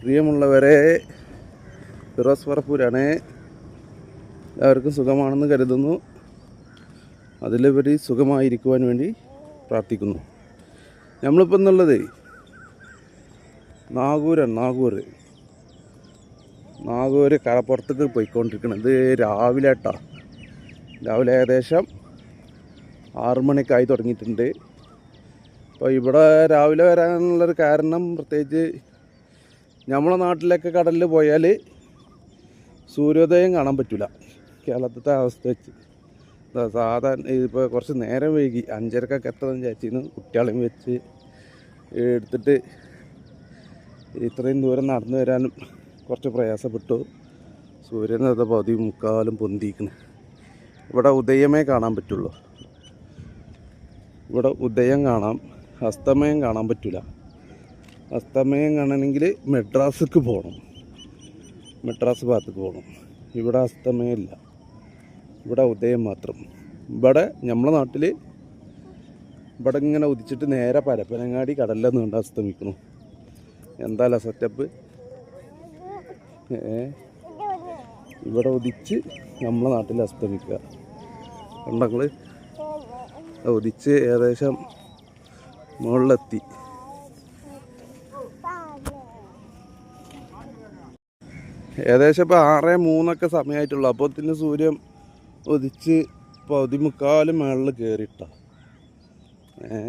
പ്രിയമുള്ളവരെ ഫിറോസ് പറപ്പൂരാണ് എല്ലാവർക്കും സുഖമാണെന്ന് കരുതുന്നു. അതിലുപരി സുഖമായിരിക്കുവാൻ വേണ്ടി പ്രാർത്ഥിക്കുന്നു. നമ്മളിപ്പോൾ എന്നുള്ളത് നാഗൂരാണ് നാഗൂർ നാഗൂർ കടപ്പുറത്തേക്ക് പോയിക്കൊണ്ടിരിക്കുന്നത് രാവിലെ ഏട്ടാ രാവിലെ ഏകദേശം ആറു മണിക്കായി തുടങ്ങിയിട്ടുണ്ട്. അപ്പോൾ ഇവിടെ രാവിലെ വരാനുള്ളൊരു കാരണം പ്രത്യേകിച്ച് നമ്മളെ നാട്ടിലൊക്കെ കടലിൽ പോയാൽ സൂര്യോദയം കാണാൻ പറ്റില്ല കേരളത്തിലത്തെ അവസ്ഥ വെച്ച്. സാധാരണ ഇപ്പോൾ കുറച്ച് നേരം വൈകി. അഞ്ചരക്കൊക്കെ എത്തണം വിചാരിച്ചിരുന്നു. കുട്ടികളെയും വെച്ച് എടുത്തിട്ട് ഇത്രയും ദൂരം നടന്നു വരാനും കുറച്ച് പ്രയാസപ്പെട്ടു. സൂര്യൻ അത് പതി മുക്കാലും പൊന്തിക്കുന്നു ഇവിടെ ഉദയമേ കാണാൻ പറ്റുള്ളൂ. ഇവിടെ ഉദയം കാണാം അസ്തമയം കാണാൻ പറ്റില്ല അസ്തമയം കാണണമെങ്കിൽ മെഡ്രാസിക്ക് പോകണം. മെഡ്രാസ് ഭാഗത്തേക്ക് പോകണം. ഇവിടെ അസ്തമയമില്ല. ഇവിടെ ഉദയം മാത്രം. ഇവിടെ നമ്മളെ നാട്ടിൽ ഇവിടെ ഇങ്ങനെ ഉദിച്ചിട്ട് നേരെ പരപ്പനങ്ങാടി കടലിൽ നീണ്ട അസ്തമിക്കണു. എന്താല്ല സെറ്റപ്പ് ഇവിടെ ഉദിച്ച് നമ്മളെ നാട്ടിൽ അസ്തമിക്കുക കണ്ടങ്ങൾ ഉദിച്ച് ഏകദേശം മുകളിലെത്തി. ഏകദേശം ഇപ്പോൾ ആറ് മൂന്നൊക്കെ സമയമായിട്ടുള്ളൂ അപ്പോൾ തന്നെ സൂര്യൻ ഉദിച്ച് പതിമുക്കാലും മേളിൽ കയറിയിട്ട ഏ?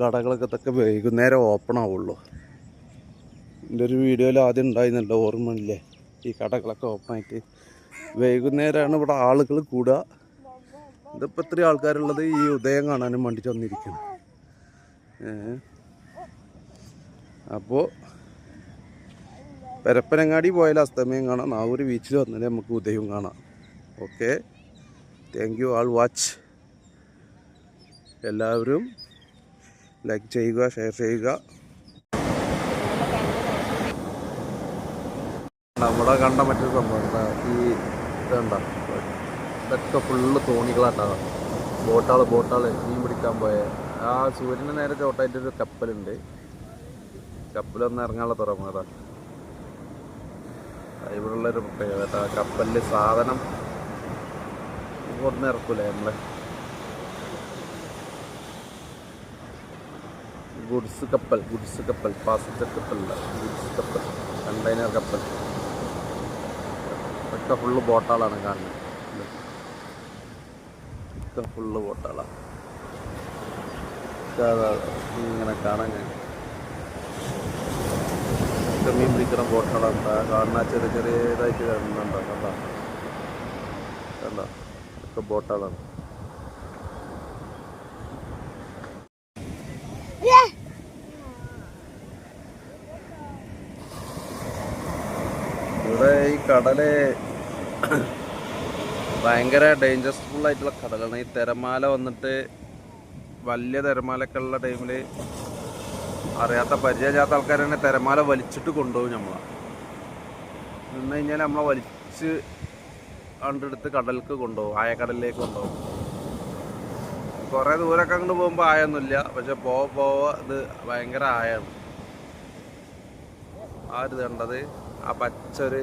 കടകളൊക്കെ തൊക്കെ വൈകുന്നേരം ഓപ്പൺ ആവുള്ളൂ. എന്റെ ഒരു വീഡിയോയിൽ ആദ്യം ഉണ്ടായിരുന്നല്ലോ ഓർമ്മയില്ലേ? ഈ കടകളൊക്കെ ഓപ്പൺ ആയിട്ട്. വൈകുന്നേരമാണ് ഇവിടെ ആളുകൾ കൂടുക ഇതിപ്പോൾ ഇത്രയും ആൾക്കാരുള്ളത് ഈ ഉദയം കാണാനും വേണ്ടി വന്നിരിക്കുന്നു ഏ? അപ്പോൾ പരപ്പനങ്ങാടി പോയാൽ അസ്തമയം കാണാം. നാവൂർ ബീച്ചിൽ വന്നാലേ നമുക്ക് ഉദയം കാണാം. Okay thank you all watch എല്ലാവരും ലൈക്ക് ചെയ്യുക ഷെയർ ചെയ്യുക. നമ്മുടെ കണ്ട മറ്റൊരു സംഭവം ഈ ഇതുണ്ട ഇതൊക്കെ ഫുള്ള് തോണികളാട്ടാ ബോട്ടാൾ ബോട്ടാൾ മീൻ പിടിക്കാൻ പോയ. ആ സൂര്യന് നേരെ ചോട്ടായിട്ടൊരു കപ്പലുണ്ട്. കപ്പലൊന്ന് ഇറങ്ങാനുള്ള തുറമുഖതാ ഇവിടെയുള്ള ഒരു പ്രത്യേകത കപ്പലിൽ സാധനം കൊടുന്ന് ഇറക്കൂലേ നമ്മളെ? ഗുഡ്സ് കപ്പൽ ഗുഡ്സ് കപ്പൽ പാസഞ്ചർ കപ്പലല്ല ഗുഡ്സ് കപ്പൽ കണ്ടെയ്നർ കപ്പൽ. ഒക്കെ ഫുള്ള് ബോട്ടാളാണ് കാണുന്നത്. ഒക്കെ ഫുള്ള് ബോട്ടാളാണ് ഇങ്ങനെ കാണാൻ കഴിയും ഒക്കെ മീൻ പിടിക്കുന്ന ബോട്ടുകളാണ് കാണുന്ന ചെറിയ ചെറിയ ചെറിയതായിട്ട് കാണുന്നുണ്ടോ കണ്ട? കണ്ട? ഒക്കെ ഇവിടെ ഈ കടൽ ഭയങ്കര ഡേഞ്ചർഫുൾ ആയിട്ടുള്ള കടലാണ്. ഈ തിരമാല വന്നിട്ട് വലിയ തിരമാലക്കുള്ള ടൈമിൽ അറിയാത്ത പരിചയമില്ലാത്ത ആൾക്കാർ തന്നെ തിരമാല വലിച്ചിട്ട് കൊണ്ടുപോകും നമ്മളെ. നിന്ന് കഴിഞ്ഞാൽ നമ്മളെ വലിച്ച് കണ്ടെടുത്ത് കടലിലേക്ക് കൊണ്ടുപോകും ആയക്കടലിലേക്ക് കൊണ്ടുപോകും. കുറേ ദൂരമൊക്കെ അങ്ങോട്ട് പോകുമ്പോൾ ആയൊന്നുമില്ല. പക്ഷെ പോവ പോവ ഇത് ഭയങ്കര ആയാണ്. ആ ഒരു കണ്ടത് ആ പച്ചൊരു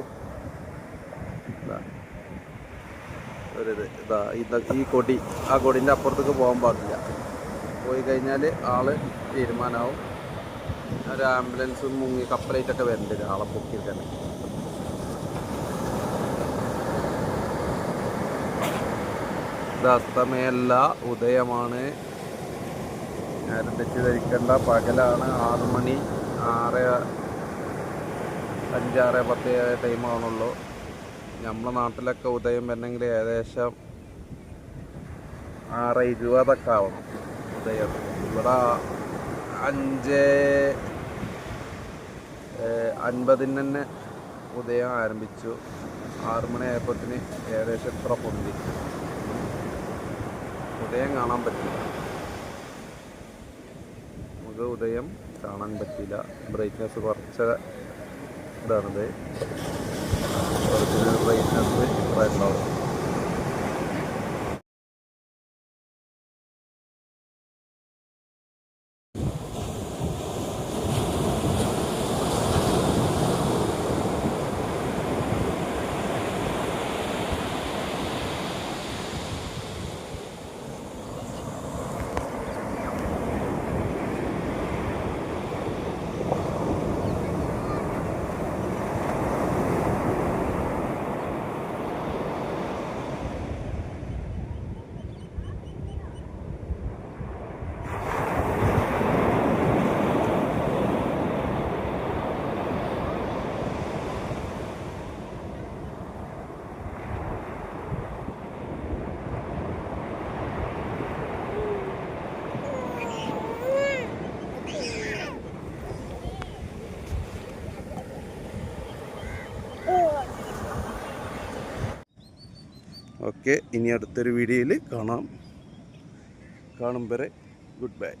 ഒരിത് ഇതാ. ഇത് ഈ കൊടി ആ കൊടിന്റെ അപ്പുറത്തേക്ക് പോകാൻ പാടില്ല. പോയി കഴിഞ്ഞാൽ ആൾ തീരുമാനമാവും. ഒരു ആംബുലൻസും മുങ്ങി കപ്പലായിട്ടൊക്കെ വരണ്ടത് വരും ആളെ പൊക്കി തന്നെ ഇത് അസ്തമയല്ല ഉദയമാണ്. ആരും തെറ്റിദ്ധരിക്കേണ്ട പകലാണ് ആറ് മണി ആറ് അഞ്ചാറ് പത്ത് ടൈം നമ്മളെ നാട്ടിലൊക്കെ ഉദയം വരണമെങ്കിൽ ഏകദേശം ആറ് ഇരുപതൊക്കെ ആവണം ഉദയം. ഇവിടെ അഞ്ച് അൻപതിന് തന്നെ ഉദയം ആരംഭിച്ചു. ആറു മണി ആയപ്പോഴത്തിന് ഏകദേശം എത്ര പൊന്തി? ഉദയം കാണാൻ പറ്റില്ല. നമുക്ക് ഉദയം കാണാൻ പറ്റില്ല. ബ്രൈറ്റ്നെസ് കുറച്ച ഇതാണത്. കുറച്ച് ബ്രൈറ്റ്നെസ് ഇത്ര ഉണ്ടാവും. ഓക്കെ ഇനി അടുത്തൊരു വീഡിയോയിൽ കാണാം. കാണും വരെ ഗുഡ് ബൈ.